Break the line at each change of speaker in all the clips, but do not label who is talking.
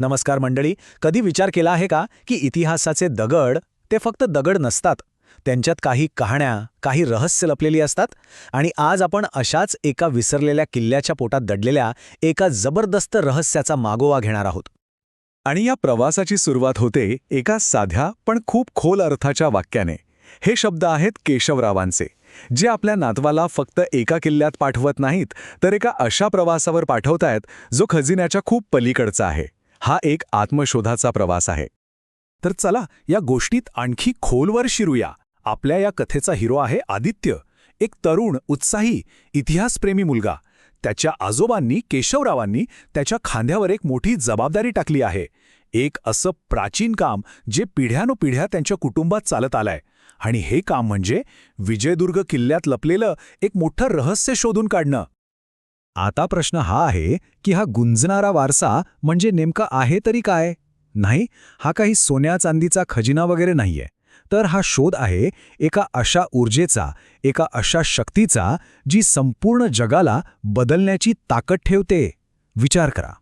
नमस्कार मंडळी कधी विचार केला आहे का की इतिहासाचे दगड ते फक्त दगड नसतात. त्यांच्यात काही कहाण्या काही रहस्य लपलेली असतात आणि आज आपण अशाच एका विसरलेल्या किल्ल्याच्या पोटात दडलेल्या एका जबरदस्त रहस्याचा मागोवा घेणार आहोत.
आणि या प्रवासाची सुरुवात होते एका साध्या पण खूप खोल अर्थाच्या वाक्याने. हे शब्द आहेत केशवरावांचे. जे आपल्या नातवाला फक्त एका किल्ल्यात पाठवत नाहीत तर एका अशा प्रवासावर पाठवतायत जो खजिन्याच्या खूप पलीकडचा आहे. हा एक आत्मशोधाचा प्रवास आहे.
तर चला या गोष्टीत आणखी खोलवर शिरूया. आपल्या या कथेचा हिरो आहे आदित्य एक तरुण उत्साही इतिहासप्रेमी मुलगा. त्याच्या आजोबांनी केशवरावांनी त्याच्या खांद्यावर एक मोठी जबाबदारी टाकली आहे. एक असं प्राचीन काम जे पिढ्यानुपिढ्या त्यांच्या कुटुंबात चालत आलंय. आणि हे काम म्हणजे विजयदुर्ग किल्ल्यात लपलेलं एक मोठं रहस्य शोधून काढणं.
आता प्रश्न हा आहे की हा गुंजणारा वारसा म्हणजे नेमका आहे तरी काय? नाही हा काही सोन्या चांदीचा खजिना वगैरे नाहीये. तर हा शोध आहे एका अशा ऊर्जेचा एका अशा शक्तीचा जी संपूर्ण जगाला बदलण्याची ताकद ठेवते. विचार करा.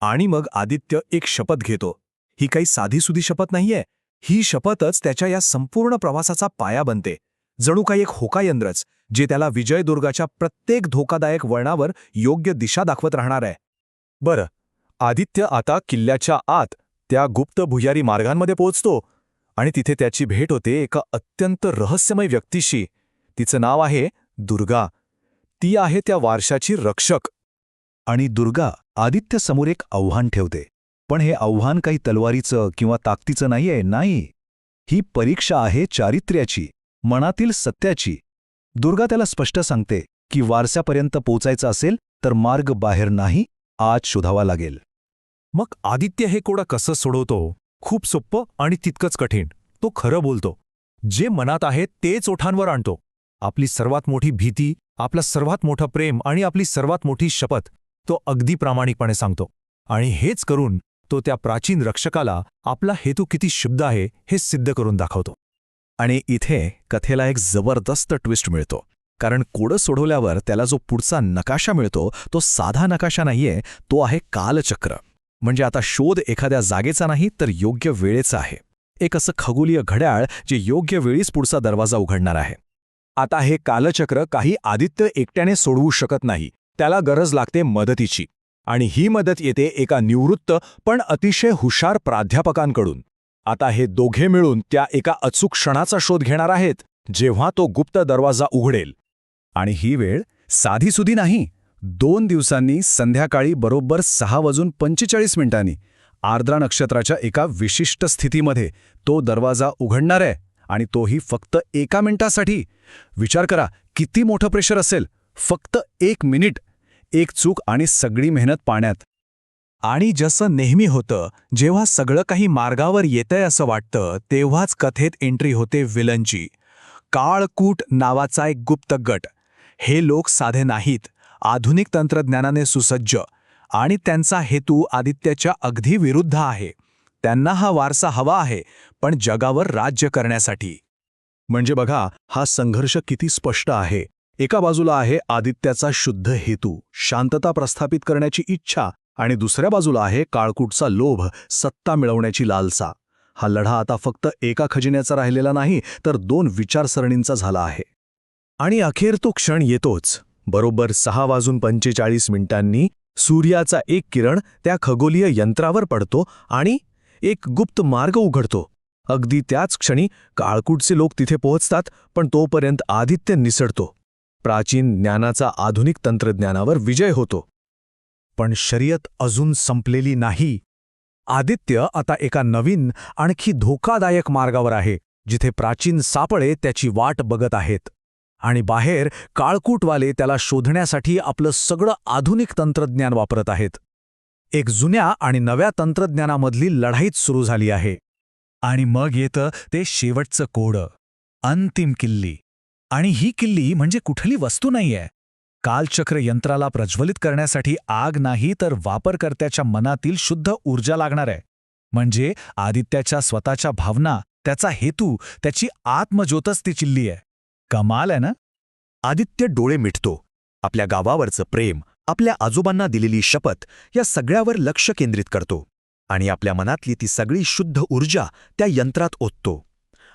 आणि मग आदित्य एक शपथ घेतो. ही काही साधीसुधी शपथ नाहीये. ही शपथच त्याच्या या संपूर्ण प्रवासाचा पाया बनते. जणू काही एक होकायंत्रच जे त्याला विजयदुर्गाच्या प्रत्येक धोकादायक वळणावर योग्य दिशा दाखवत राहणार आहे. बरं आदित्य आता किल्ल्याच्या आत त्या गुप्त भुयारी मार्गांमध्ये पोहोचतो आणि तिथे त्याची भेट होते एका अत्यंत रहस्यमय व्यक्तीशी. तिचं नाव आहे दुर्गा. ती आहे त्या वारशाची रक्षक.
आणि दुर्गा आदित्य समोर एक आव्हान ठेवते. पण हे आव्हान काही तलवारीचं किंवा ताकदीचं नाहीये नाही. ही परीक्षा आहे चारित्र्याची मनातील सत्याची. दुर्गा त्याला स्पष्ट सांगते की वारसापर्यंत पोचायचं असेल तर मार्ग बाहेर नाही आज शोधावा लागेल.
मग आदित्य हे कोडा कसं सोडवतो? खूप सोप्पं आणि तितकंच कठीण. तो खरं बोलतो. जे मनात आहे तेच ओठांवर आणतो. आपली सर्वात मोठी भीती आपला सर्वात मोठं प्रेम आणि आपली सर्वात मोठी शपथ तो अगदी प्रामाणिकपणे सांगतो. आणि हेच करून तो त्या प्राचीन रक्षकाला आपला हेतू किती शुद्ध आहे हे सिद्ध करून दाखवतो.
आणि इथे कथेला एक जबरदस्त ट्विस्ट मिळतो. कारण कोडं सोडवल्यावर त्याला जो पुढचा नकाशा मिळतो तो साधा नकाशा नाहीये तो आहे कालचक्र. म्हणजे आता शोध एखाद्या जागेचा नाही तर योग्य वेळेचा आहे. एक असं खगोलीय घड्याळ जे योग्य वेळीच पुढचा दरवाजा उघडणार आहे.
आता हे कालचक्र काही आदित्य एकट्याने सोडवू शकत नाही त्याला गरज लागते मदतीची. आणि ही मदत येते एका निवृत्त पण अतिशय हुशार प्राध्यापकांकडून. आता हे दोघे मिळून त्या एका अचूक क्षणाचा शोध घेणार आहेत जेव्हा तो गुप्त दरवाजा उघडेल.
आणि ही वेळ साधीसुधी नाही. दोन दिवसांनी संध्याकाळी बरोबर सहा वाजून पंचेचाळीस मिनिटांनी आर्द्रा नक्षत्राच्या एका विशिष्ट स्थितीमध्ये तो दरवाजा उघडणार आहे आणि तोही फक्त एका मिनिटासाठी. विचार करा किती मोठं प्रेशर असेल? फक्त एक मिनिट. एक चूक आणि सगळी मेहनत पाण्यात.
आणि जसं नेहमी होतं जेव्हा सगळं काही मार्गावर येतंय असं वाटतं तेव्हाच कथेत एंट्री होते विलनची. काळकूट नावाचा एक गुप्त गट. हे लोक साधे नाहीत. आधुनिक तंत्रज्ञानाने सुसज्ज. आणि त्यांचा हेतू आदित्याच्या अगदी विरुद्ध आहे. त्यांना हा वारसा हवा आहे पण जगावर राज्य करण्यासाठी.
म्हणजे बघा हा संघर्ष किती स्पष्ट आहे. एका बाजूला आहे आदित्याचा शुद्ध हेतू शांतता प्रस्थापित करण्याची इच्छा आणि दुसऱ्या बाजूला आहे काळकूटचा लोभ सत्ता मिळवण्याची लालसा. हा लढा आता फक्त एका खजिन्याचा राहिलेला नाही तर दोन विचारसरणींचा झाला आहे. आणि अखेर तो क्षण येतोच. बरोबर सहा वाजून पंचेचाळीस मिनिटांनी सूर्याचा एक किरण त्या खगोलीय यंत्रावर पडतो आणि एक गुप्त मार्ग उघडतो. अगदी त्याच क्षणी काळकूटचे लोक तिथे पोहोचतात पण तोपर्यंत आदित्य निसडतो. प्राचीन ज्ञानाचा आधुनिक तंत्रज्ञानावर विजय होतो.
पण शर्यत अजून संपलेली नाही. आदित्य आता एका नवीन आणखी धोकादायक मार्गावर आहे जिथे प्राचीन सापळे त्याची वाट बघत आहेत. आणि बाहेर काळकूटवाले त्याला शोधण्यासाठी आपलं सगळं आधुनिक तंत्रज्ञान वापरत आहेत. एक जुन्या आणि नव्या तंत्रज्ञानामधली लढाईच सुरू झाली आहे. आणि मग येतं ते शेवटचं कोडं. अंतिम किल्ली. आणि ही किल्ली म्हणजे कुठली वस्तू नाहीये. कालचक्र यंत्राला प्रज्वलित करण्यासाठी आग नाही तर वापरकर्त्याच्या मनातील शुद्ध ऊर्जा लागणार आहे. म्हणजे आदित्याच्या स्वतःच्या भावना त्याचा हेतू त्याची आत्मज्योतच ती चिल्ली आहे. कमाल आहे ना?
आदित्य डोळे मिटतो. आपल्या गावावरचं प्रेम आपल्या आजोबांना दिलेली शपथ या सगळ्यावर लक्ष केंद्रित करतो.
आणि आपल्या मनातली ती सगळी शुद्ध ऊर्जा त्या यंत्रात ओततो.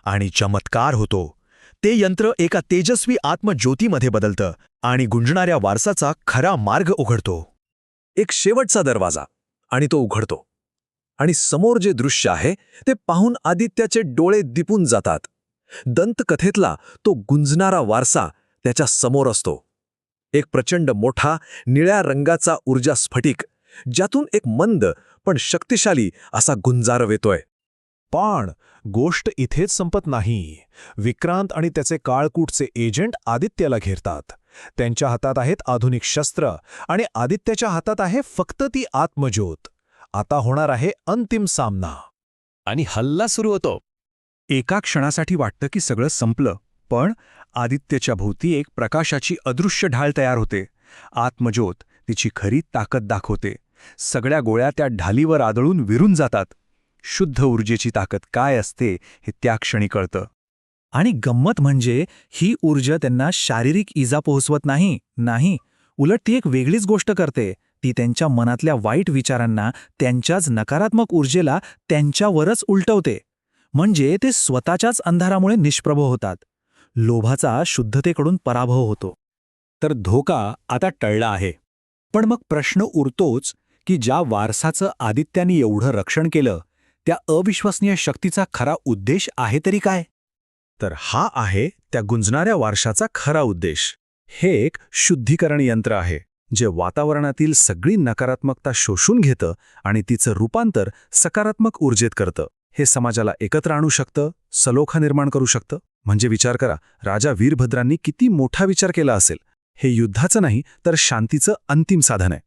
आणि चमत्कार होतो. ते यंत्र एका तेजस्वी आत्मज्योतीमध्ये बदलतं आणि गुंजणाऱ्या वारसाचा खरा मार्ग उघडतो.
एक शेवटचा दरवाजा आणि तो उघडतो. आणि समोर जे दृश्य आहे ते पाहून आदित्याचे डोळे दिपून जातात. दंतकथेतला तो गुंजणारा वारसा त्याच्यासमोर असतो. एक प्रचंड मोठा निळ्या रंगाचा ऊर्जा स्फटिक ज्यातून एक मंद पण शक्तिशाली असा गुंजारव येतोय.
पण गोष्ट इथेच संपत नाही. विक्रांत आणि त्याचे काळकूटचे एजंट आदित्याला घेरतात. त्यांच्या हातात आहेत आधुनिक शस्त्र आणि आदित्याच्या हातात आहे फक्त ती आत्मज्योत. आता होणार आहे अंतिम सामना.
आणि हल्ला सुरू होतो.
एका क्षणासाठी वाटतं की सगळं संपलं पण आदित्यच्या भोवती एक प्रकाशाची अदृश्य ढाळ तयार होते. आत्मज्योत तिची खरी ताकद दाखवते. सगळ्या गोळ्या त्या ढालीवर आदळून विरून जातात. शुद्ध ऊर्जेची ताकद काय असते हे त्या क्षणी कळतं.
आणि गंमत म्हणजे ही ऊर्जा त्यांना शारीरिक इजा पोहोचवत नाही नाही. उलट ती एक वेगळीच गोष्ट करते. ती त्यांच्या मनातल्या वाईट विचारांना त्यांच्याच नकारात्मक ऊर्जेला त्यांच्यावरच उलटवते. म्हणजे ते स्वतःच्याच अंधारामुळे निष्प्रभ होतात. लोभाचा शुद्धतेकडून पराभव होतो.
तर धोका आता टळला आहे. पण मग प्रश्न उरतोच की ज्या वारसाचं आदित्याने एवढं रक्षण केलं त्या अविश्वसनीय शक्तीचा खरा उद्देश आहे तरी काय?
तर हा आहे त्या गुंजणाऱ्या वारशाचा खरा उद्देश. हे एक शुद्धीकरण यंत्र आहे जे वातावरणातील सगळी नकारात्मकता शोषून घेतं आणि तिचं रूपांतर सकारात्मक ऊर्जेत करतं. हे समाजाला एकत्र आणू शकतं सलोखा निर्माण करू शकतं. म्हणजे विचार करा राजा वीरभद्रांनी किती मोठा विचार केला असेल. हे युद्धाचं नाही तर शांतीचं अंतिम साधन आहे.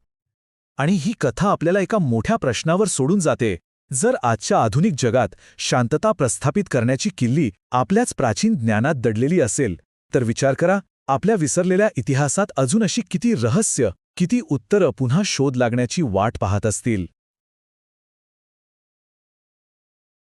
आणि ही कथा आपल्याला एका मोठ्या प्रश्नावर सोडून जाते. जर आजच्या आधुनिक जगात शांतता प्रस्थापित करण्याची किल्ली आपल्याच प्राचीन ज्ञानात दडलेली असेल तर विचार करा आपल्या विसरलेल्या इतिहासात अजून अशी किती रहस्य किती उत्तरं पुन्हा शोध लागण्याची वाट पाहत असतील.